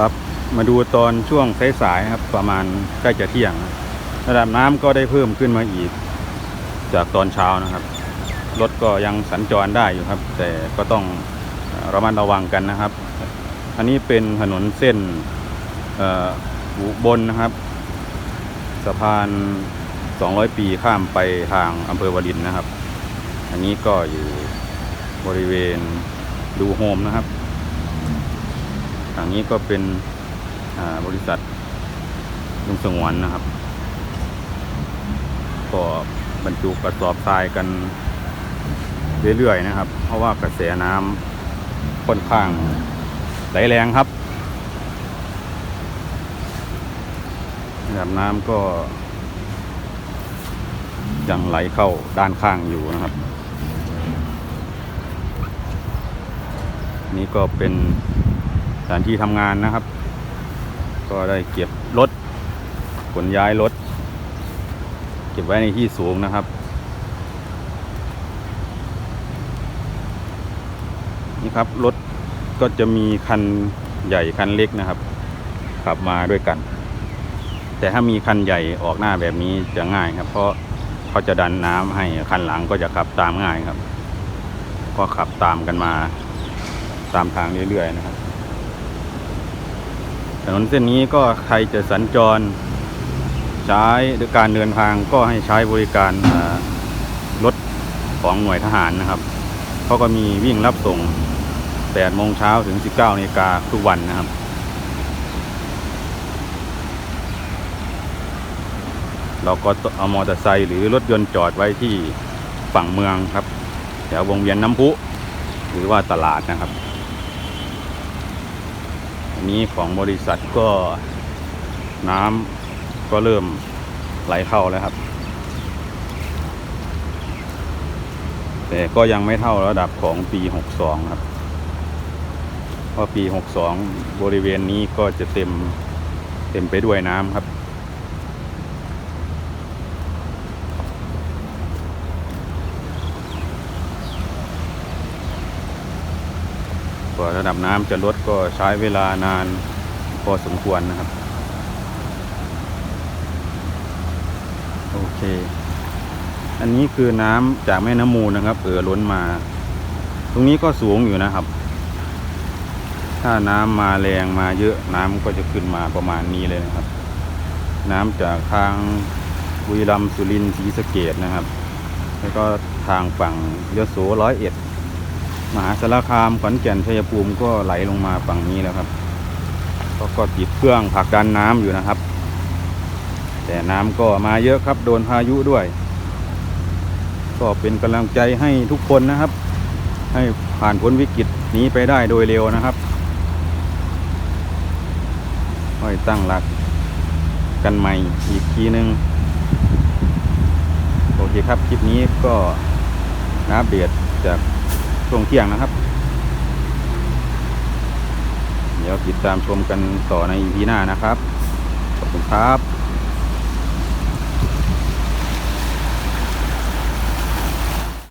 ครับ มาดูตอนช่วงสายๆครับ ประมาณใกล้จะเที่ยง ระดับน้ำก็ได้เพิ่มขึ้นมาอีก จากตอนเช้านะครับ รถก็ยังสัญจรได้อยู่ครับ แต่ก็ต้องระมัดระวังกันนะครับ อันนี้เป็นถนนเส้นเอ่ออุบลนะครับสะพาน 200 ปีข้ามไปทางอำเภอวลินนะครับ อันนี้ก็อยู่บริเวณดูโฮมนะครับ ทางนี้ก็เป็นบริษัทลุงสงวนนะครับ ก็บรรจุกระสอบทรายกันเรื่อยๆนะครับ เพราะว่ากระแสน้ำค่อนข้างไหลแรงครับระดับน้ำก็ยังไหลเข้าด้านข้างอยู่นะครับ นี่ก็เป็น ถานที่ทำงานนะครับ ก็ได้เก็บรถขนย้ายรถ เก็บไว้ในที่สูงนะครับ นี่ครับรถก็จะมีคันใหญ่คันเล็กนะครับ ขับมาด้วยกัน แต่ถ้ามีคันใหญ่ออกหน้าแบบนี้จะง่ายครับ เพราะเขาจะดันน้ำให้คันหลังก็จะขับตามง่ายครับ ก็ขับตามกันมาตามทางเรื่อยๆนะครับ นนเส้นนี้ก็ใครจะสัญจร ใช้หรือการเดินทางก็ให้ใช้บริการรถของหน่วยทหารนะครับเขาก็มีวิ่งรับส่ง8โมงเช้าถึง 19นาฬิกาทุกวันนะครับ เราก็เอามอเตอร์ไซค์หรือรถยนต์จอดไว้ที่ฝั่งเมืองครับแถววงเวียนน้ำพุ หรือว่าตลาดนะครับ อันนี้ของบริษัทก็น้ำก็เริ่มไหลเข้าแล้วครับ แต่ก็ยังไม่เท่าระดับของปี 62 ครับเพราะปี 62 บริเวณนี้ก็จะเต็มเต็มไปด้วยน้ำครับ ว่าระดับน้ำจะลดก็ใช้เวลานานพอสมควรนะครับ โอเค อันนี้คือน้ำจากแม่น้ำมูลนะครับ เอ่อล้นมา ตรงนี้ก็สูงอยู่นะครับ ถ้าน้ำมาแรงมาเยอะน้ำก็จะขึ้นมาประมาณนี้เลยนะครับ น้ำจากทางบุรีรัมย์สุรินทร์ศรีสะเกดนะครับ แล้วก็ทางฝั่งยโสร้อยเอ็ด มหาสารคามขอนแก่นชัยภูมิก็ไหลลงมาฝั่งนี้แล้วครับก็ก็ติดเครื่องผลักดันน้ำอยู่นะครับ แต่น้ำก็มาเยอะครับ โดนพายุด้วย ก็เป็นกำลังใจให้ทุกคนนะครับ ให้ผ่านพ้นวิกฤตนี้ไปได้โดยเร็วนะครับค่อยตั้งหลักกันใหม่อีกทีนึงโอเคครับ คลิปนี้ก็อัปเดจาก ช่วงเที่ยงนะครับ เดี๋ยวติดตามชมกันต่อใน EP หน้านะครับ ขอบคุณครับ